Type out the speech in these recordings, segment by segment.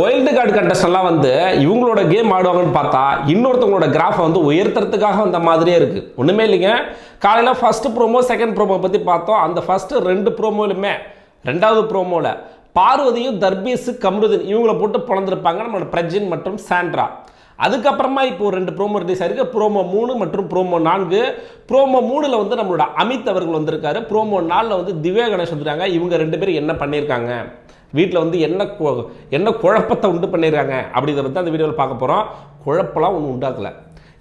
Wild card contest எல்லாம் வந்து இவங்களோட கேம் ஆடுவாங்கன்னு பார்த்தா இன்னொருத்தவங்களோட கிராஃபை வந்து உயர்த்துறதுக்காக வந்த மாதிரியே இருக்கு. ஒன்றுமே இல்லைங்க. காலையில் ஃபர்ஸ்ட் ப்ரோமோ செகண்ட் ப்ரோமோ பற்றி பார்த்தோம். அந்த ஃபர்ஸ்ட் ரெண்டு ப்ரோமோலுமே ரெண்டாவது ப்ரோமோவில் பார்வதியும் தர்பீஸு கம்ருதன் இவங்கள போட்டு பிறந்திருப்பாங்க நம்மளோட பிரஜின் மற்றும் சாண்ட்ரா. அதுக்கப்புறமா இப்போ ஒரு ரெண்டு ப்ரோமோ ரிலீஸ் ஆயிருக்கு. ப்ரோமோ மூணு மற்றும் ப்ரோமோ நான்கு. ப்ரோமோ மூணில் வந்து நம்மளோட அமித் அவர்கள் வந்திருக்காரு. ப்ரோமோ நாலில் வந்து திவ்யா கணேஷ் வந்துருக்காங்க. இவங்க ரெண்டு பேரும் என்ன பண்ணியிருக்காங்க வீட்டில் வந்து என்ன என்ன குழப்பத்தை உண்டு பண்ணிடுறாங்க அப்படிங்கிறத பற்றி அந்த வீடியோவில் பார்க்க போகிறோம் குழப்பம்லாம் ஒன்றும் உண்டாக்கல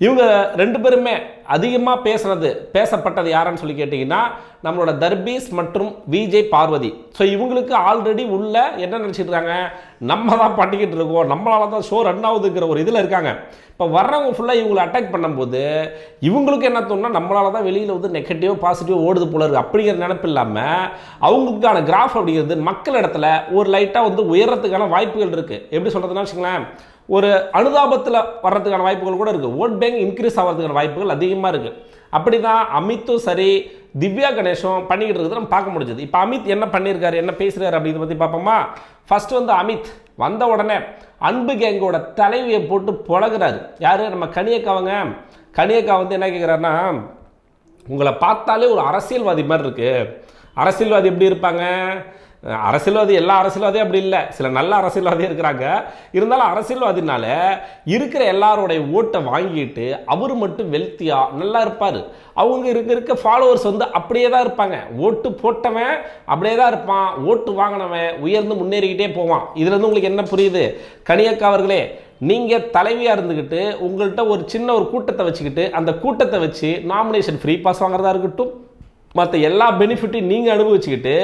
இவங்க ரெண்டு பேருமே அதிகமாக பேசுனது பேசப்பட்டது யாருன்னு சொல்லி கேட்டிங்கன்னா நம்மளோட தர்பீஸ் மற்றும் விஜய் பார்வதி. ஸோ இவங்களுக்கு ஆல்ரெடி உள்ள என்ன நினச்சிட்டு இருக்காங்க நம்ம தான் பண்ணிக்கிட்டு இருக்கோம். நம்மளால தான் ஷோ ரன் ஆகுதுங்கிற ஒரு இதில் இருக்காங்க. இப்போ வர்றவங்க ஃபுல்லாக இவங்களை அட்டாக் பண்ணும்போது இவங்களுக்கு என்ன தோணுன்னா நம்மளால தான் வெளியில் வந்து நெகட்டிவ் பாசிட்டிவ் ஓடுது போல இருக்குது அப்படிங்கிற நினப்பு இல்லாமல் அவங்களுக்கான கிராஃப் அப்படிங்கிறது மக்கள் இடத்துல ஒரு லைட்டாக வந்து உயர்றதுக்கான வாய்ப்புகள் இருக்குது எப்படி சொல்கிறதுனா வச்சுங்களேன் ஒரு அனுதாபத்தில் வர்றதுக்கான வாய்ப்புகள் கூட இருக்குது ஓட் பேங்க் இன்க்ரீஸ் ஆகிறதுக்கான வாய்ப்புகள் அதிகமாக இருக்குது அப்படி தான் அமித்தும் சரி திவ்யா கணேஷும் பண்ணிக்கிட்டு இருக்கிறது நம்ம பார்க்க முடிஞ்சது. இப்போ அமித் என்ன பண்ணியிருக்காரு என்ன பேசுகிறாரு அப்படிங்கிறத பற்றி பார்ப்போமா? ஃபர்ஸ்ட் வந்து அமித் வந்த உடனே அன்பு கேங்கோட தலைவியை போட்டு புழகிறாரு யார்? நம்ம கனியக்காவங்க கனியக்கா வந்து என்ன கேட்குறாருன்னா உங்களை பார்த்தாலே ஒரு அரசியல்வாதி மாதிரி இருக்குது அரசியல்வாதி எப்படி இருப்பாங்க? அரசியல்வாதி எல்லா அரசியல்வாதியும் அப்படி இல்லை. சில நல்ல அரசியல்வாதியும் இருக்கிறாங்க. இருந்தாலும் அரசியல்வாதினால இருக்கிற எல்லாரோடைய ஓட்டை வாங்கிட்டு அவர் மட்டும் வெல்த்தியாக நல்லா இருப்பார். அவங்க இருக்க இருக்க ஃபாலோவர்ஸ் வந்து அப்படியே தான் இருப்பாங்க. ஓட்டு போட்டவன் அப்படியே தான் இருப்பான். ஓட்டு வாங்கினவன் உயர்ந்து முன்னேறிக்கிட்டே போவான். இதுலேருந்து உங்களுக்கு என்ன புரியுது? கனியக்கா அவர்களே நீங்கள் தலைவியாக இருந்துக்கிட்டு உங்கள்கிட்ட ஒரு சின்ன ஒரு கூட்டத்தை வச்சுக்கிட்டு அந்த கூட்டத்தை வச்சு நாமினேஷன் ஃப்ரீ பாஸ் வாங்குறதா இருக்கட்டும். மற்ற எல்லா பெனிஃபிட்டையும் நீங்கள் அனுபவிச்சுக்கிட்டு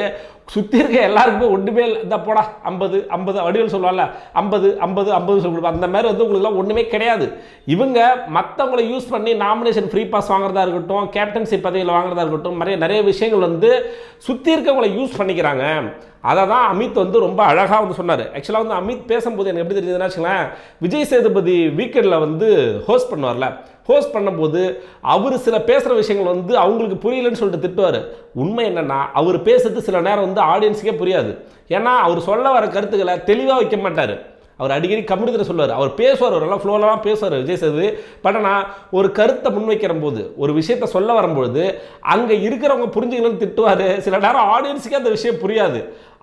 சுற்றி இருக்க எல்லாருக்குமே ஒன்றுமே இல்லை. இந்த போடா ஐம்பது ஐம்பது வடிவில் சொல்லுவாங்கல்ல ஐம்பது ஐம்பது ஐம்பது சொல்லி அந்த மாதிரி வந்து உங்களுக்குலாம் ஒன்றுமே கிடையாது. இவங்க மற்றவங்களை யூஸ் பண்ணி நாமினேஷன் ஃப்ரீ பாஸ் வாங்குறதா இருக்கட்டும் கேப்டன்சி பதவியில் வாங்குறதா இருக்கட்டும் நிறைய நிறைய விஷயங்கள் வந்து சுற்றி இருக்கவங்களை யூஸ் பண்ணிக்கிறாங்க. அதை தான் அமித் வந்து ரொம்ப அழகாக வந்து சொன்னார். ஆக்சுவலாக வந்து அமித் பேசும்போது எனக்கு எப்படி தெரிஞ்சதுன்னா வச்சுக்கலாம் விஜய் சேதுபதி வீக்கெண்டில் வந்து ஹோஸ்ட் பண்ணுவார்ல. ஹோஸ்ட் பண்ணும்போது அவர் சில பேசுகிற விஷயங்கள் வந்து அவங்களுக்கு புரியலன்னு சொல்லிட்டு திட்டுவார். உண்மை என்னென்னா அவர் பேசுறது சில நேரம் வந்து ஆடியன்ஸுக்கே புரியாது. ஏன்னா அவர் சொல்ல வர கருத்துக்களை தெளிவாக வைக்க மாட்டார். அவர் அடிக்கடி கம்யூனித்தில் சொல்லுவார். அவர் பேசுவார் அவர் நல்லா ஃப்ளோலாம் பேசுவார் விஜய் சேது பட் ஆனால் ஒரு கருத்தை முன்வைக்கிற போது ஒரு விஷயத்தை சொல்ல வரும்பொழுது அங்கே இருக்கிறவங்க புரிஞ்சுக்கணும்னு திட்டுவார். சில நேரம் ஆடியன்ஸுக்கே அந்த விஷயம் புரியாது.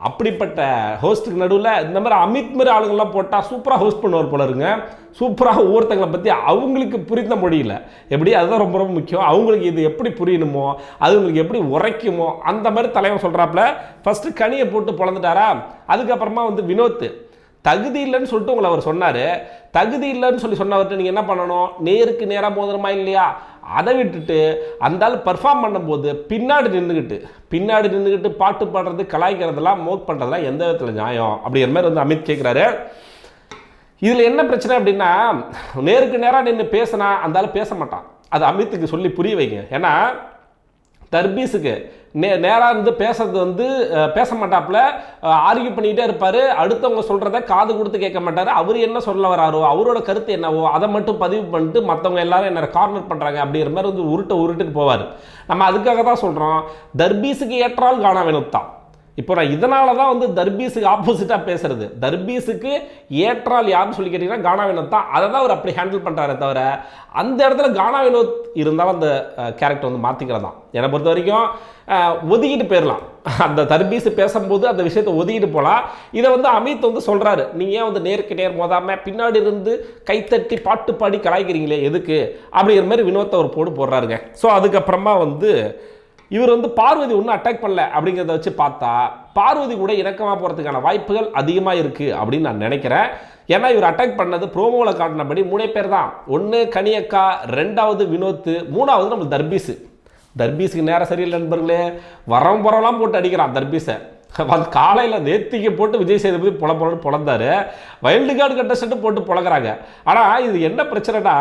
அப்படிப்பட்ட ஹோஸ்ட்டுக்கு நடுவில் இந்த மாதிரி அமித் மாதிரி ஆளுங்கள்லாம் போட்டால் சூப்பராக ஹோஸ்ட் பண்ணுவார் போல இருங்க. சூப்பராக ஒவ்வொருத்தங்களை பற்றி அவங்களுக்கு புரிந்த முடியல எப்படி? அதுதான் ரொம்ப ரொம்ப முக்கியம். அவங்களுக்கு இது எப்படி புரியணுமோ அது உங்களுக்கு எப்படி உரைக்குமோ அந்த மாதிரி தலைவன் சொல்கிறாப்புல ஃபஸ்ட்டு கனியை போட்டு பிறந்துட்டாரா அதுக்கப்புறமா வந்து வினோத் தகுதி இல்லைன்னு சொல்லிட்டு உங்களை அவர் சொன்னார். தகுதி இல்லைன்னு சொல்லி சொன்னவர்கிட்ட நீங்கள் என்ன பண்ணணும்? நேருக்கு நேராக மோதணுமா இல்லையா? அதை விட்டுட்டு அந்த ஆள் பர்ஃபார்ம் பண்ணும்போது பின்னாடி நின்றுக்கிட்டு பின்னாடி நின்றுக்கிட்டு பாட்டு பாடுறது கலாய்க்கிறதெல்லாம் மோக் பண்ணுறதெல்லாம் எந்த விதத்தில் நியாயம்? அப்படிங்கிற மாதிரி வந்து அமித் கேட்குறாரு இதில் என்ன பிரச்சனை அப்படின்னா நேருக்கு நேராக நின்று பேசினா அந்த ஆள் பேச மாட்டான். அது அமித்துக்கு சொல்லி புரிய வைங்க. ஏன்னா தர்பீஸுக்கு. நே நேராக இருந்து பேசுறது வந்து பேச மாட்டாப்புல. ஆர்கியூ பண்ணிக்கிட்டே இருப்பார். அடுத்தவங்க சொல்கிறத காது கொடுத்து கேட்க மாட்டார். அவர் என்ன சொல்ல வராரோ அவரோட கருத்து என்னவோ அதை மட்டும் பதிவு பண்ணிட்டு மற்றவங்க எல்லாரும் என்ன கார்னர் பண்ணுறாங்க அப்படிங்கிற மாதிரி வந்து உருட்ட உருட்டுன்னு போவார். நம்ம அதுக்காக தான் சொல்கிறோம் தர்பீஸுக்கு ஏற்றால் காண வேணும் தான் இப்போ நான் இதனால தான் வந்து தர்பீஸுக்கு ஆப்போசிட்டாக பேசுறது. தர்பீஸுக்கு ஏற்றால் யாருன்னு சொல்லி கேட்டிங்கன்னா கானா வினோத் தான். அதை தான் அவர் அப்படி ஹேண்டில் பண்ணுறாரே தவிர அந்த இடத்துல கானா வினோத் இருந்தாலும் அந்த கேரக்டர் வந்து மாற்றிக்கிறது தான் என்னை பொறுத்த வரைக்கும் ஒதுக்கிட்டு போயிடலாம் அந்த தர்பீஸ் பேசும்போது அந்த விஷயத்தை ஒதுக்கிட்டு போகலாம். இதை வந்து அமித் வந்து சொல்கிறாரு நீங்கள் ஏன் வந்து நேருக்கு நேர் மோதாமல் பின்னாடி இருந்து கைத்தட்டி பாட்டு பாடி கலாய்க்கிறீங்களே எதுக்கு? அப்படிங்கிற மாதிரி வினோத்தை ஒரு போடு போடுறாருங்க. ஸோ அதுக்கப்புறமா வந்து இவர் வந்து பார்வதி ஒன்றும் அட்டாக் பண்ணல அப்படிங்கிறத வச்சு பார்த்தா பார்வதி கூட இணக்கமாக போகிறதுக்கான வாய்ப்புகள் அதிகமாக இருக்குது அப்படின்னு நான் நினைக்கிறேன். ஏன்னா இவர் அட்டாக் பண்ணது ப்ரோமோவில் காட்டினபடி மூணே பேர் தான். ஒன்று கனியக்கா ரெண்டாவது வினோத்து மூணாவது நம்ம தர்பீஸு தர்பீஸுக்கு நேரம் சரியில்லை நண்பர்களே. வரம் புறம்லாம் போட்டு அடிக்கிறான் தர்பீஸை காலையில் நேத்திக்கு போட்டு விஜய் சேதுபதி பொல பிறந்தார் வைல்டு கார்டு கண்டஸ்டன்ட் போட்டு பிழக்கிறாங்க ஆனால் இது என்ன பிரச்சனைனா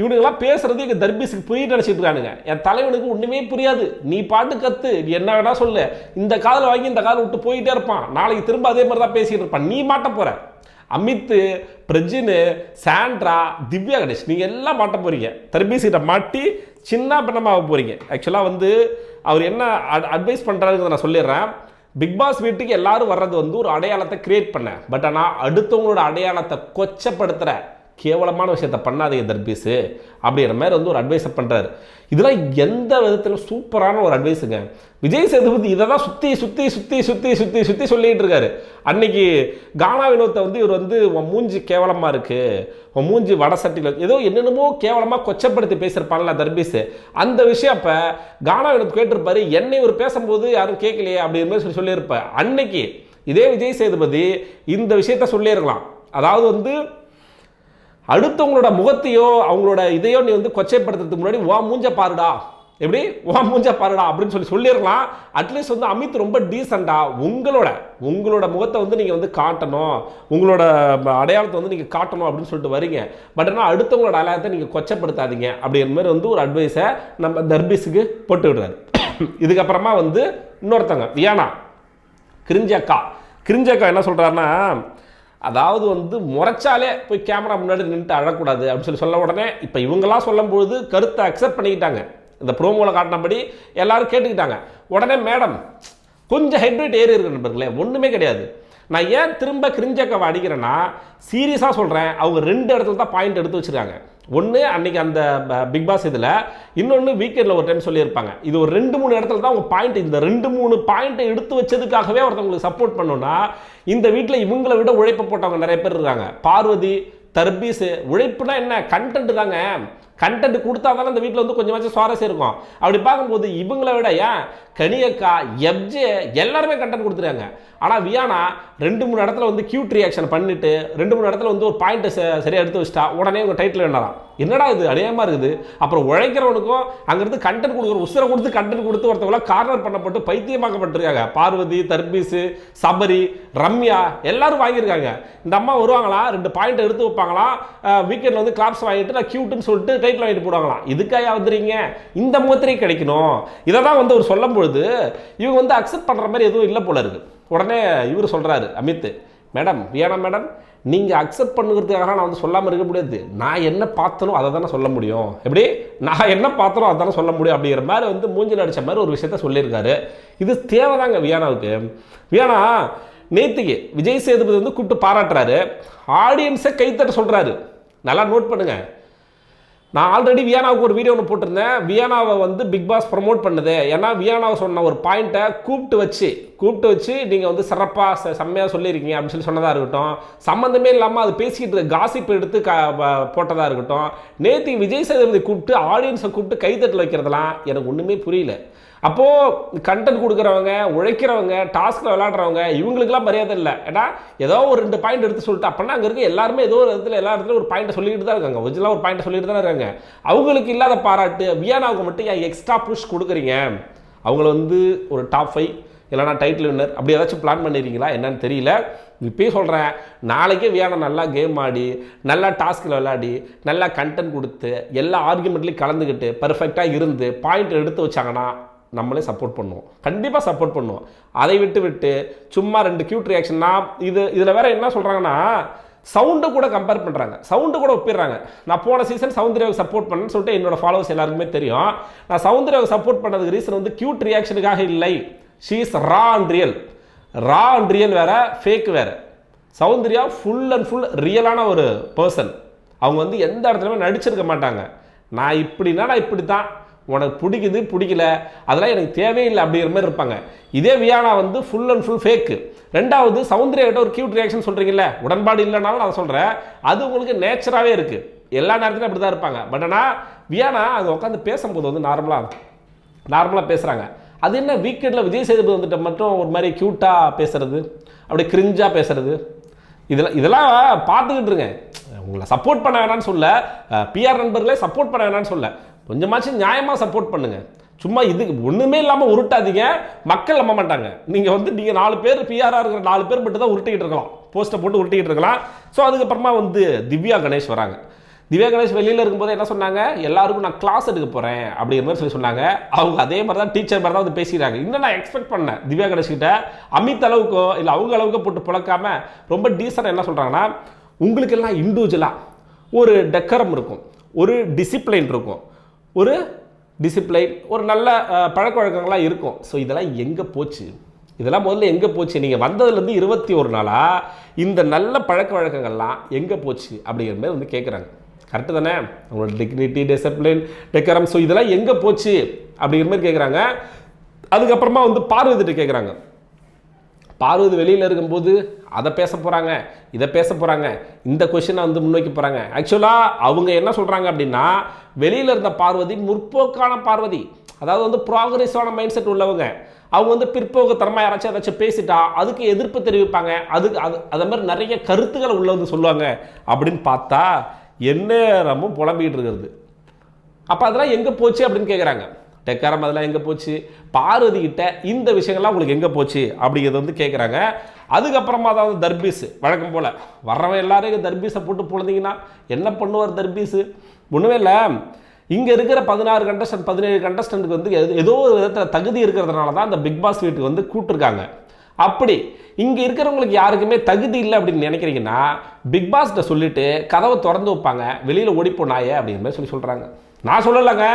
இவனுங்கெல்லாம் பேசுறது எங்கள் தர்பீஸுக்கு புரிய நினச்சிட்டு இருக்கானுங்க. என் தலைவனுக்கு ஒன்றுமே புரியாது. நீ பாட்டு கத்து. நீ என்ன வேணா சொல்லு. இந்த காதில் வாங்கி இந்த காதில் விட்டு போயிட்டே இருப்பான். நாளைக்கு திரும்ப அதே மாதிரி தான் பேசிட்டு இருப்பான். நீ மாட்ட போகிற அமித்து பிரஜினு சாண்ட்ரா திவ்யா கணேஷ் நீங்கள் எல்லாம் மாட்ட போகிறீங்க தர்பீசிட்ட மாட்டி சின்ன பின்னமாக போகிறீங்க ஆக்சுவலாக வந்து அவர் என்ன அட்வைஸ் பண்ணுறாருங்கிறத நான் சொல்லிடுறேன். பிக் பாஸ் வீட்டுக்கு எல்லாரும் வர்றது வந்து ஒரு அடையாளத்தை கிரியேட் பண்ண. பட் ஆனால் அடுத்தவங்களோட அடையாளத்தை கொச்சப்படுத்துகிற கேவலமான விஷயத்த பண்ணாதீங்க தர்பீஸு அப்படிங்கிற மாதிரி வந்து ஒரு அட்வைஸை பண்ணுறாரு இதெல்லாம் எந்த விதத்தில் சூப்பரான ஒரு அட்வைஸுங்க விஜய் சேதுபதி இதை தான் சுற்றி சுற்றி சுற்றி சுற்றி சுற்றி சுற்றி சொல்லிகிட்டு இருக்காரு. அன்னைக்கு கானா வினோத்தை வந்து இவர் வந்து உன் மூஞ்சி கேவலமாக இருக்குது உன் மூஞ்சி வட சட்டியில் ஏதோ என்னென்னமோ கேவலமாக கொச்சப்படுத்தி பேசியிருப்பான்ல தர்பீஸு அந்த விஷயம் அப்போ கானா வினோத் கேட்டிருப்பாரு என்னை இவர் பேசும்போது யாரும் கேட்கலையே அப்படிங்கிற மாதிரி சொல்லி சொல்லியிருப்பேன் அன்னைக்கு இதே விஜய் சேதுபதி இந்த விஷயத்த சொல்லியிருக்கலாம். அதாவது வந்து அடுத்தவங்களோட முகத்தையோ அவங்களோட இதையோ நீ வந்து கொச்சைப்படுத்துறதுக்கு முன்னாடி வா மூஞ்ச பாருடா. எப்படி? வா மூஞ்ச பாருடா. அப்படின்னு சொல்லி சொல்லிடலாம். அட்லீஸ்ட் வந்து அமித் ரொம்ப டீசெண்டாக உங்களோட உங்களோட முகத்தை வந்து நீங்கள் வந்து காட்டணும். உங்களோட அடையாளத்தை வந்து நீங்கள் காட்டணும் அப்படின்னு சொல்லிட்டு வரீங்க. பட் ஆனால் அடுத்தவங்களோட அடையாளத்தை நீங்கள் கொச்சப்படுத்தாதீங்க அப்படிங்கிற மாதிரி வந்து ஒரு அட்வைஸை நம்ம தர்பிஸுக்கு போட்டு விடுறாரு. இதுக்கப்புறமா வந்து இன்னொருத்தங்க வியானா. கிரிஞ்சக்கா. கிரிஞ்சக்கா என்ன சொல்கிறாருன்னா அதாவது வந்து முறைச்சாலே போய் கேமரா முன்னாடி நின்றுட்டு அழக்கூடாது அப்படின்னு சொல்லி சொல்ல உடனே இப்போ இவங்கெல்லாம் சொல்லும்பொழுது கருத்தை அக்செப்ட் பண்ணிக்கிட்டாங்க. இந்த ப்ரோமோவில் காட்டினபடி எல்லாரும் கேட்டுக்கிட்டாங்க. உடனே மேடம் கொஞ்சம் ஹெட் ஏறி இருக்கு நண்பர்களே ஒன்றுமே கிடையாது. நான் ஏன் திரும்ப கிரிஞ்சக்கவை அடிக்கிறேன்னா சீரியஸாக சொல்கிறேன் அவங்க ரெண்டு இடத்துல தான் பாயிண்ட் எடுத்து வச்சுருக்காங்க. ஒன்று அன்னைக்கு அந்த பிக் பாஸ் இதில் இன்னொன்று வீக்கெண்டில் ஒரு டைம் சொல்லியிருப்பாங்க. இது ஒரு ரெண்டு மூணு இடத்துல தான் உங்கள் பாயிண்ட் இந்த ரெண்டு மூணு பாயிண்ட்டை எடுத்து வச்சதுக்காகவே ஒருத்தவங்களுக்கு சப்போர்ட் பண்ணோன்னா இந்த வீட்டில் இவங்களை விட உழைப்பு போட்டவங்க நிறைய பேர் இருக்காங்க. பார்வதி தர்பீஸு உழைப்புனா என்ன? கண்டென்ட் தாங்க. கண்டென்ட் கொடுத்தா தானே அந்த வீட்டில் வந்து கொஞ்சமாச்சும் சுவாரஸ்யம் இருக்கும். அப்படி பார்க்கும்போது இவங்கள விட ஏன் கனியக்கா எப்ஜே எல்லாருமே கண்டென்ட் கொடுத்துருக்காங்க. ஆனால் வியானா ரெண்டு மூணு இடத்துல வந்து கியூட் ரியாக்ஷன் பண்ணிட்டு ரெண்டு மூணு இடத்துல வந்து ஒரு பாயிண்ட்டை சரியாக எடுத்து வச்சிட்டா உடனே உங்கள் டைட்டில் என்னலாம் என்னடா இது? அடையாமல் இருக்குது. அப்புறம் உழைக்கிறவனுக்கும் அங்கேருந்து கண்டென்ட் கொடுக்குற உசுரை கொடுத்து கண்டென்ட் கொடுத்து ஒருத்தவங்களாம் கார்னர் பண்ணப்பட்டு பைத்தியமாக்கப்பட்டிருக்காங்க. பார்வதி தர்பீஸு சபரி ரம்யா எல்லாரும் வாங்கியிருக்காங்க. இந்த அம்மா வருவாங்களா? ரெண்டு பாயிண்ட் எடுத்து வைப்பாங்களாம் வீக்கெண்டில் வந்து கிளாப்ஸ் வாங்கிட்டு நான் கியூட்டுன்னு சொல்லிட்டு டைட்டில் வாங்கிட்டு போடுவாங்களாம். இதுக்காக வந்துறீங்க? இந்த முகத்திரை கிடைக்கணும். இதை தான் வந்து அவர் சொல்லும் பொழுது இவங்க வந்து அக்செப்ட் பண்ணுற மாதிரி எதுவும் இல்லை போல இருக்கு. உடனே இவர் சொல்கிறாரு அமித் மேடம் வியானா மேடம். நீங்கள் அக்செப்ட் பண்ணுறதுக்காக நான் வந்து சொல்லாமல் இருக்க முடியாது. நான் என்ன பார்த்தனோ அதை தானே சொல்ல முடியும். எப்படி? நான் என்ன பார்த்தனோ அதை தானே சொல்ல முடியும் அப்படிங்கிற மாதிரி வந்து மூஞ்சில் அடித்த மாதிரி ஒரு விஷயத்த சொல்லியிருக்காரு. இது தேவைதாங்க வியானாவுக்கு. வியானா நேத்திக்கு விஜய் சேதுபதி வந்து கூப்பிட்டு பாராட்டுறாரு. ஆடியன்ஸை கைத்தட்ட சொல்கிறாரு நல்லா நோட் பண்ணுங்கள் நான் ஆல்ரெடி வியானாவுக்கு ஒரு வீடியோ ஒன்று போட்டிருந்தேன். வியானாவை வந்து பிக் பாஸ் ப்ரமோட் பண்ணுது. ஏன்னா வியானாவை சொன்ன ஒரு பாயிண்ட்டை கூப்பிட்டு வச்சு கூப்பிட்டு வச்சு நீங்கள் வந்து சிறப்பாக செம்மையாக சொல்லியிருக்கீங்க அப்படின்னு சொல்லி சொன்னதாக இருக்கட்டும். சம்மந்தமே இல்லாமல் அது பேசிக்கிட்டு இருக்க காசிப் எடுத்து க போட்டதாக இருக்கட்டும். நேற்று விஜய் சேதுபதி கூப்பிட்டு ஆடியன்ஸை கூப்பிட்டு கைத்தட்டில் வைக்கிறதெல்லாம் எனக்கு ஒன்றுமே புரியல. அப்போது கண்டென்ட் கொடுக்குறவங்க உழைக்கிறவங்க டாஸ்கில் விளாட்றவங்க இவங்களுக்குலாம் மரியாதை இல்லை. ஏன்னா ஏதோ ஒரு ரெண்டு பாயிண்ட் எடுத்து சொல்லிட்டு அப்படின்னா அங்கே இருக்க எல்லாருமே ஏதோ ஒரு இடத்துல எல்லா இடத்துலையும் ஒரு பாயிண்ட் சொல்லிட்டு தான் இருக்காங்க. ஒரிஜினலாக ஒரு பாயிண்ட் சொல்லிட்டு தான் இருக்காங்க. அவங்களுக்கு இல்லாத பாராட்டு வியானாவுக்கு மட்டும் ஏன் எக்ஸ்ட்ரா புஷ் கொடுக்குறீங்க? அவங்கள வந்து ஒரு டாப் ஃபைவ் இல்லைனா டைட்டில் வின்னர் அப்படி ஏதாச்சும் பிளான் பண்ணிருக்கீங்களா? என்னன்னு தெரியல. இப்பயே சொல்கிறேன் நாளைக்கே வியானா நல்லா கேம் ஆடி நல்லா டாஸ்கில் விளையாடி நல்லா கண்டென்ட் கொடுத்து எல்லா ஆர்குமெண்ட்லேயும் கலந்துக்கிட்டு பர்ஃபெக்டாக இருந்து பாயிண்ட் எடுத்து வச்சாங்கன்னா நம்மளே சப்போர்ட் பண்ணுவோம். கண்டிப்பாக சப்போர்ட் பண்ணுவோம். அதை விட்டு விட்டு சும்மா ரெண்டு கியூட் ரியாக்ஷன்னா இது இதில் வேற என்ன சொல்கிறாங்கன்னா சவுண்டு கூட கம்பேர் பண்ணுறாங்க சவுண்டு கூட ஒப்பிடுறாங்க. நான் போன சீசன் சவுந்தர்யாவுக்கு சப்போர்ட் பண்ணேன்னு சொல்லிட்டு என்னோட ஃபாலோவர்ஸ் எல்லாருக்குமே தெரியும். நான் சவுந்தர்யாவுக்கு சப்போர்ட் பண்ணதுக்கு ரீசன் வந்து க்யூட் ரியாக்ஷனுக்காக இல்லை. She is raw and real raw and real வேற ஃபேக் வேற. சௌந்தர்யா ஃபுல் அண்ட் ஃபுல் ரியலான ஒரு பர்சன் அவங்க வந்து எந்த இடத்துலையுமே நடிச்சிருக்க மாட்டாங்க. நான் இப்படின்னா நான் இப்படி தான் உனக்கு பிடிக்குது பிடிக்கல அதெல்லாம் எனக்கு தேவையில்லை அப்படிங்கிற மாதிரி இருப்பாங்க. இதே வியானா வந்து ஃபுல் அண்ட் ஃபுல் ஃபேக்கு ரெண்டாவது சௌந்தர்யா கிட்ட ஒரு கியூட் ரியாக்ஷன் சொல்கிறீங்கல்ல உடன்பாடு இல்லைனாலும் நான் சொல்கிறேன் அது உங்களுக்கு நேச்சராகவே இருக்குது எல்லா நேரத்துலையும் அப்படி தான் இருப்பாங்க. பட் ஆனால் வியானா அது உட்காந்து பேசும்போது வந்து நார்மலாக நார்மலாக பேசுகிறாங்க அது என்ன வீக்கெண்டில் விஜய் சேதுபதி வந்துட்டு மட்டும் ஒரு மாதிரி க்யூட்டாக பேசுறது? அப்படியே கிரிஞ்சாக பேசுறது? இதெல்லாம் இதெல்லாம் பார்த்துக்கிட்டு இருங்க. உங்களை சப்போர்ட் பண்ண வேணாம்னு சொல்ல பிஆர் நண்பர்களே சப்போர்ட் பண்ண வேணாம்னு சொல்ல. கொஞ்சமாச்சும் நியாயமாக சப்போர்ட் பண்ணுங்க. சும்மா இது ஒன்றுமே இல்லாமல் உருட்டாதீங்க. மக்கள் நம்ப மாட்டாங்க. நீங்கள் வந்து நீங்கள் நாலு பேர் பிஆராக இருக்கிற நாலு பேர் மட்டும் தான் உருட்டிக்கிட்டு இருக்கலாம். போஸ்ட்டை போட்டு உருட்டிக்கிட்டு இருக்கலாம். ஸோ அதுக்கப்புறமா வந்து திவ்யா கணேஷ் வராங்க. திவ்யா கணேஷ் வெளியில் இருக்கும்போது என்ன சொன்னாங்க? எல்லாருக்கும் நான் கிளாஸ் எடுக்க போகிறேன் அப்படிங்கிற மாதிரி சொல்லி சொன்னாங்க. அவங்க அதே மாதிரி தான் டீச்சர் மாதிரி தான் வந்து பேசிக்கிறாங்க. இன்னும் நான் எக்ஸ்பெக்ட் பண்ணேன் திவ்யா கணேஷ் கிட்ட அமித் அளவுக்கோ இல்லை அவங்க அளவுக்கோ போட்டு புழக்காம ரொம்ப டீசெண்டாக என்ன சொல்கிறாங்கன்னா உங்களுக்கெல்லாம் இண்டிவிஜுவலாக ஒரு டெக்கரம் இருக்கும். ஒரு டிசிப்ளின் இருக்கும். ஒரு டிசிப்ளைன் ஒரு நல்ல பழக்க வழக்கங்களாக இருக்கும். ஸோ இதெல்லாம் எங்கே போச்சு? இதெல்லாம் முதல்ல எங்கே போச்சு? நீங்கள் வந்ததுலேருந்து இருபத்தி ஒரு நாளாக இந்த நல்ல பழக்க வழக்கங்கள்லாம் எங்கே போச்சு? அப்படிங்கிற மாதிரி வந்து கேட்குறாங்க கரெக்டு தானே? அவங்களோட டிக்னிட்டி டிசிப்ளின் டெக்கரம் ஸோ இதெல்லாம் எங்கே போச்சு? அப்படிங்கிற மாதிரி கேட்குறாங்க அதுக்கப்புறமா வந்து பார்வதிட்டு கேட்குறாங்க பார்வதி வெளியில் இருக்கும்போது அதை பேச போகிறாங்க இதை பேச போகிறாங்க இந்த கொஷினை வந்து முன்வைக்க போகிறாங்க ஆக்சுவலாக அவங்க என்ன சொல்கிறாங்க அப்படின்னா வெளியில் இருந்த பார்வதி முற்போக்கான பார்வதி அதாவது வந்து ப்ராக்ரெசிவான மைண்ட் செட் உள்ளவங்க. அவங்க வந்து பிற்போக்குத்தனமாக யாராச்சும் ஏதாச்சும் பேசிட்டா அதுக்கு எதிர்ப்பு தெரிவிப்பாங்க. அதுக்கு அது அதே மாதிரி நிறைய கருத்துக்களை உள்ள வந்து சொல்லுவாங்க அப்படின்னு பார்த்தா எந்நேரமும் புலம்பிக்கிட்டு இருக்கிறது. அப்போ அதெல்லாம் எங்கே போச்சு அப்படின்னு கேட்குறாங்க டெக்காரம் அதெல்லாம் எங்கே போச்சு? பார்வதிக்கிட்ட இந்த விஷயங்கள்லாம் உங்களுக்கு எங்கே போச்சு? அப்படிங்கிறது வந்து கேட்குறாங்க அதுக்கப்புறமா அதாவது தர்பீஸ் வழக்கம் போல். வர்றவன் எல்லாரும் தர்பீஸை போட்டு பொழுந்தீங்கன்னா என்ன பண்ணுவார் தர்பீஸு? ஒன்றுமே இல்லை. இங்கே இருக்கிற பதினாறு கண்டஸ்டன்ட் பதினேழு கண்டஸ்டண்ட்டுக்கு வந்து எது- ஏதோ ஒரு விதத்தில் தகுதி இருக்கிறதுனால தான் அந்த பிக் பாஸ் வீட்டுக்கு வந்து கூப்பிட்டுருக்காங்க. அப்படி இங்கே இருக்கிறவங்களுக்கு யாருக்குமே தகுதி இல்லை அப்படின்னு நினைக்கிறீங்கன்னா பிக் பாஸ்கிட்ட சொல்லிட்டு கதவை திறந்து வைப்பாங்க. வெளியில் ஓடிப்போ நாயே அப்படிங்கிற மாதிரி சொல்லி சொல்கிறாங்க நான் சொல்லலைங்க.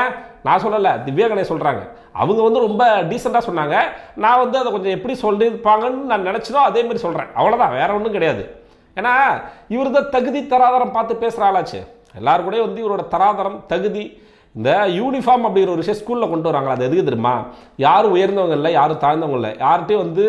நான் சொல்லலை. திவ்யா கணேஷ் சொல்கிறாங்க அவங்க வந்து ரொம்ப டீசெண்டாக சொன்னாங்க. நான் வந்து அதை கொஞ்சம் எப்படி சொல்லியிருப்பாங்கன்னு நான் நினச்சதோ அதேமாரி சொல்கிறேன் அவ்வளோதான் வேறு ஒன்றும் கிடையாது. ஏன்னா இவர் தான் தகுதி தராதரம் பார்த்து பேசுகிற ஆளாச்சு. எல்லாரும் கூட வந்து இவரோட தராதரம் தகுதி இந்த யூனிஃபார்ம் அப்படிங்கிற ஒரு விஷயம் ஸ்கூலில் கொண்டு வராங்களா அது எதுக்கு தெரியுமா? யாரும் உயர்ந்தவங்க இல்லை யாரும் தாழ்ந்தவங்க இல்லை. யார்கிட்டையும் வந்து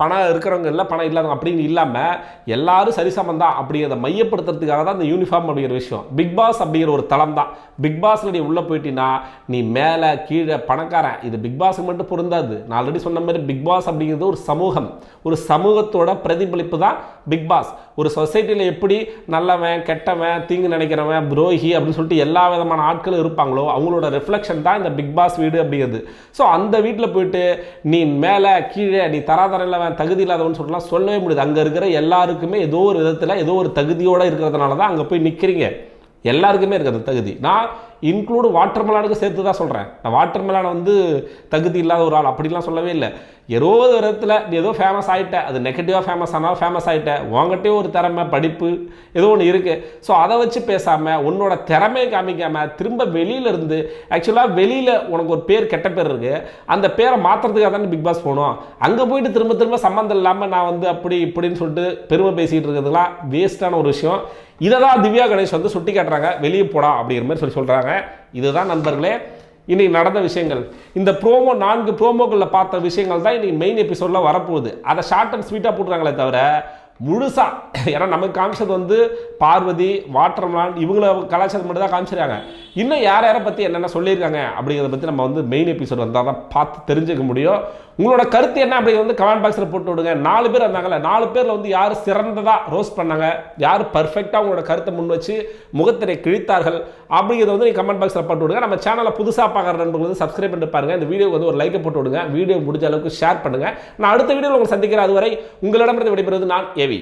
பணம் இருக்கிறவங்க இல்லை பணம் இல்லாதவங்க அப்படின்னு இல்லாமல் எல்லாரும் சரிசமம் தான் அப்படிங்கிறத மையப்படுத்துறதுக்காக தான் இந்த யூனிஃபார்ம் அப்படிங்கிற விஷயம். பிக் பாஸ் அப்படிங்கிற ஒரு தளம் தான். பிக் பாஸில் நீ உள்ளே போயிட்டீங்கன்னா நீ மேலே கீழே பணக்காரன். இது பிக் பாஸுக்கு மட்டும் பொருந்தாது. நான் ஆல்ரெடி சொன்ன மாதிரி பிக் பாஸ் அப்படிங்கிறது ஒரு சமூகம். ஒரு சமூகத்தோட பிரதிபலிப்பு தான் பிக் பாஸ் ஒரு சொசைட்டியில் எப்படி நல்லவன் கெட்டவன் தீங்கு நினைக்கிறவன் புரோஹி அப்படின்னு சொல்லிட்டு எல்லா விதமான ஆட்களும் இருப்பாங்களோ அவங்களோட ரிஃப்ளெக்ஷன் தான் இந்த பிக் பாஸ் வீடு அப்படிங்கிறது. ஸோ அந்த வீட்டில் போயிட்டு நீ மேலே கீழே நீ தராதரம் இல்லவன் தகுதி இல்லாதவன் சொல்லலாம் சொல்லவே முடியாது. அங்கே இருக்கிற எல்லாருக்குமே ஏதோ ஒரு விதத்தில் ஏதோ ஒரு தகுதியோடு இருக்கிறதுனால தான் அங்கே போய் நிற்கிறீங்க எல்லாருக்குமே இருக்கிற தகுதி. நான் இன்க்ளூடு வாட்டர் மெலானுக்கு சேர்த்து தான் சொல்கிறேன் நான் வாட்டர் மெலானை வந்து தகுதி இல்லாத ஒரு ஆள். அப்படிலாம் சொல்லவே இல்லை. ஏதோ ஒரு விதத்தில் நீ ஏதோ ஃபேமஸ் ஆகிட்ட அது நெகட்டிவாக ஃபேமஸ் ஆனாலும் ஃபேமஸ் ஆகிட்ட உங்ககிட்டயே ஒரு திறமை படிப்பு ஏதோ ஒன்று இருக்குது ஸோ அதை வச்சு பேசாமல் உன்னோட திறமையை காமிக்காமல் திரும்ப வெளியில இருந்து ஆக்சுவலாக வெளியில் உனக்கு ஒரு பேர் கெட்ட பேர் இருக்குது அந்த பேரை மாற்றுறதுக்காக தானே பிக் பாஸ் போகணும் அங்கே போயிட்டு திரும்ப திரும்ப சம்மந்தம் இல்லாமல் நான் வந்து அப்படி இப்படின்னு சொல்லிட்டு பெருமை பேசிகிட்டு இருக்கிறதுலாம் வேஸ்ட்டான ஒரு விஷயம். இதை தான் திவ்யா கணேஷ் வந்து சுட்டி காட்டுறாங்க வெளியே போடா அப்படிங்கிற மாதிரி சொல்லி சொல்கிறாங்க இதுதான் நண்பர்களே இன்றைக்கி நடந்த விஷயங்கள். இந்த ப்ரோமோ நான்கு ப்ரோமோக்களில் பார்த்த விஷயங்கள் தான் இன்னைக்கு மெயின் எபிசோடில் வரப்போகுது. அதை ஷார்ட் அண்ட் ஸ்வீட்டாக போட்டுறாங்களே தவிர முழுசாக ஏன்னா நமக்கு காமிச்சது வந்து பார்வதி வாட்டர்மலான் இவங்கள கலாச்சாரம் மட்டும் தான் காமிச்சிருக்காங்க. இன்னும் யார் யாரை பற்றி என்னென்ன சொல்லியிருக்காங்க அப்படிங்கிறத பற்றி நம்ம வந்து மெயின் எபிசோட் வந்தால் தான் பார்த்து தெரிஞ்சுக்க முடியும். உங்களோட கருத்து என்ன அப்படிங்கிறது வந்து கமெண்ட் பாக்ஸில் போட்டு விடுங்க. நாலு பேர் இருந்தாங்கல்ல நாலு பேரில் வந்து யார் சிறந்ததாக ரோஸ்ட் பண்ணாங்க? யார் பர்ஃபெக்டாக உங்களோட கருத்தை முன் வச்சு முகத்திரை கிழித்தார்கள்? அப்படிங்கிறத வந்து நீங்கள் கமெண்ட் பாக்ஸில் போட்டு விடுங்க. நம்ம சேனலை புதுசாக பார்க்குற நண்பர்கள் வந்து சப்ஸ்கிரைப் பண்ணி பாருங்க. இந்த வீடியோக்கு வந்து ஒரு லைக்கை போட்டு விடுங்க. வீடியோ முடிஞ்ச அளவுக்கு ஷேர் பண்ணுங்கள் நான் அடுத்த வீடியோவில் உங்களை சந்திக்கிறேன். அதுவரை உங்களிடமிருந்து விடைபெறுவது நான் ஏவி